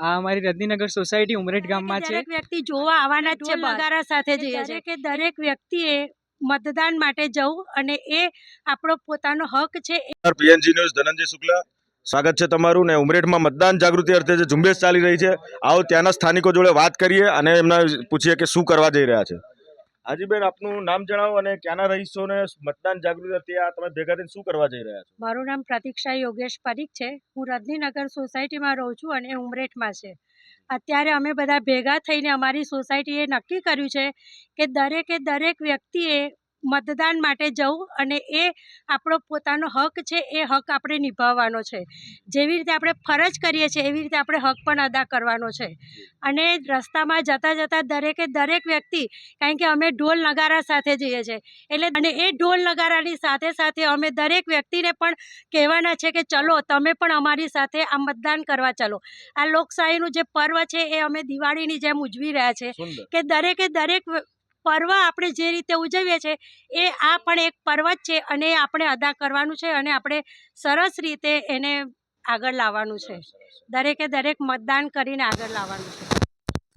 આ અમારી રજનીનગર સોસાયટી ઉમરેઠ ગામમાં છે. દરેક વ્યક્તિ જોવા આવવાના જ છે બગારા સાથે જઈએ છે. કે દરેક વ્યક્તિએ મતદાન માટે જવું અને એ આપણો પોતાનો હક છે. PNG news Dhananjay Shukla. સ્વાગત છે તમારું ને ઉમરેઠમાં મતદાન જાગૃતિ અર્થે જે ઝુંબેશ ચાલી રહી છે. આવો ત્યાંના સ્થાનિકો જોડે વાત કરીએ અને એમના પૂછીએ કે શું કરવા જઈ રહ્યા છે. હાજીબેન, આપનું નામ જણાવો અને ક્યાંના રહીશો ને મતદાન જાગૃતિ હતી? આ તમે ભેગા થઈને શું કરવા જઈ રહ્યા છો? મારું નામ પ્રતીક્ષા યોગેશ પરીખ છે. હું રજનીનગર સોસાયટીમાં રહું છું અને ઉમરેઠમાં છે. અત્યારે અમે બધા ભેગા થઈને અમારી સોસાયટીએ નક્કી કર્યું છે કે દરેકે દરેક વ્યક્તિએ મતદાન માટે જવું અને એ આપણો પોતાનો હક છે એ હક આપણે નિભાવવાનો છે. જેવી રીતે આપણે ફરજ કરીએ છીએ એવી રીતે આપણે હક પણ અદા કરવાનો છે. અને રસ્તામાં જતાં જતાં દરેકે દરેક વ્યક્તિ કારણ કે અમે ઢોલ નગારા સાથે જઈએ છીએ એટલે અને એ ઢોલ નગારાની સાથે સાથે અમે દરેક વ્યક્તિને પણ કહેવાના છે કે ચલો તમે પણ અમારી સાથે આ મતદાન કરવા ચલો. આ લોકશાહીનું જે પર્વ છે એ અમે દિવાળીની જેમ ઉજવી રહ્યા છે કે દરેકે દરેક પર્વ આપણે જે રીતે ઉજવીએ છીએ એ આ પણ એક પર્વ જ છે અને એ આપણે અદા કરવાનું છે અને આપણે સરસ રીતે એને આગળ લાવવાનું છે. દરેકે દરેક મતદાન કરીને આગળ લાવવાનું છે.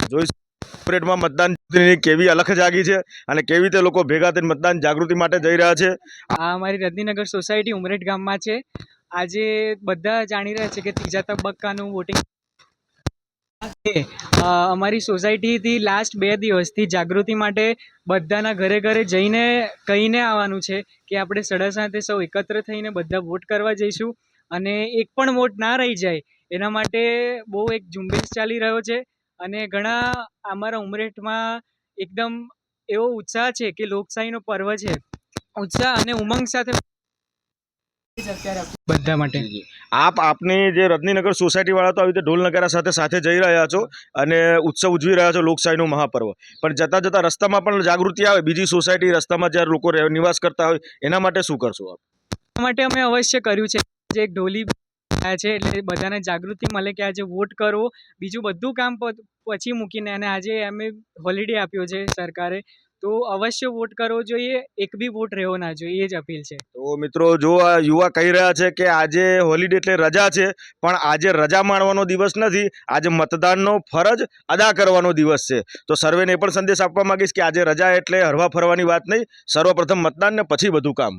જોઈ ઉમરેઠમાં મતદાન કેવી અલખ જાગી છે અને કેવી રીતે લોકો ભેગા થઈને મતદાન જાગૃતિ માટે જઈ રહ્યા છે? આ અમારી રજનીનગર સોસાયટી ઉમરેઠ ગામમાં છે. આજે બધા જાણી રહ્યા છે કે ત્રીજા તબક્કાનું વોટિંગ અમારી સોસાયટીથી લાસ્ટ બે દિવસથી જાગૃતિ માટે બધાના ઘરે ઘરે જઈને કહીને આવવાનું છે કે આપણે સડા સાથે સૌ એકત્ર થઈને બધા વોટ કરવા જઈશું અને એક પણ વોટ ના રહી જાય એના માટે બહુ એક ઝુંબેશ ચાલી રહ્યો છે અને ઘણા અમારા ઉમરેઠમાં એકદમ એવો ઉત્સાહ છે કે લોકશાહીનો પર્વ છે. ઉત્સાહ અને ઉમંગ સાથે બધા માટે. આપ આપની જે રત્નીનગર સોસાયટી વાળા તો આવી રીતે ઢોલ નગારા સાથે સાથે જઈ રહ્યા છો અને ઉત્સવ ઉજવી રહ્યા છો લોકશાહીનું મહાપર્વ. પણ જતાં જતાં રસ્તામાં પણ જાગૃતિ આવે. બીજી સોસાયટી રસ્તામાં જ્યારે લોકો નિવાસ કરતા હોય એના માટે શું કરશો આપ? માટે અમે અવશ્ય કર્યું છે. જે એક ઢોલી છે એટલે બધાને જાગૃતિ મળે કે આજે વોટ કરવો બીજું બધું કામ પછી મૂકીને અને આજે અમે હોલિડે આપ્યો છે સરકારે. તો અવશ્ય વોટ કરવો જોઈએ, એક બી વોટ રહેવો ના જોઈએ, એ જ અપીલ છે. તો મિત્રો, જો યુવા કહી રહ્યા છે કે આજે હોલિડે એટલે રજા છે, પણ આજે રજા માણવાનો દિવસ નથી, આજે મતદાનનો ફરજ અદા કરવાનો દિવસ છે. તો સર્વેને એ પણ સંદેશ આપવા માંગીશ કે આજે રજા એટલે હરવા ફરવાની વાત નહીં, સર્વપ્રથમ મતદાન ને પછી બધું કામ.